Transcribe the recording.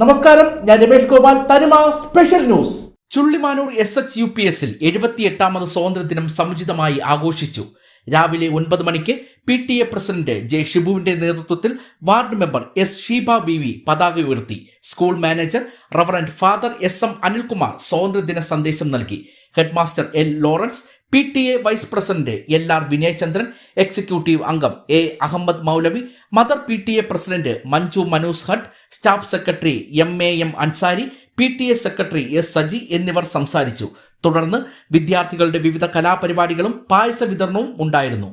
നമസ്കാരം ഞാൻ Ramesh Gopal Thanima special news. Chullimanoor S H U P എസിൽ എഴുപത്തിയെട്ടാമത് സ്വാതന്ത്ര്യദിനം സമുചിതമായി ആഘോഷിച്ചു. രാവിലെ ഒൻപത് മണിക്ക് P T A president J ഷിബുവിന്റെ നേതൃത്വത്തിൽ ward member S Sheeba B V പതാക ഉയർത്തി. School manager reverend father S M Anilkumar സ്വാതന്ത്ര്യദിന സന്ദേശം നൽകി. Headmaster L Lawrence P T A vice president L R Vinayachandran executive അംഗം A Ahammed Moulavi mother P T A president Manju Manoos hut staff secretary M A M Ansari P T A secretary S Saji എന്നിവർ സംസാരിച്ചു. തുടർന്ന് വിദ്യാർത്ഥികളുടെ വിവിധ കലാപരിപാടികളും പായസ വിതരണവും ഉണ്ടായിരുന്നു.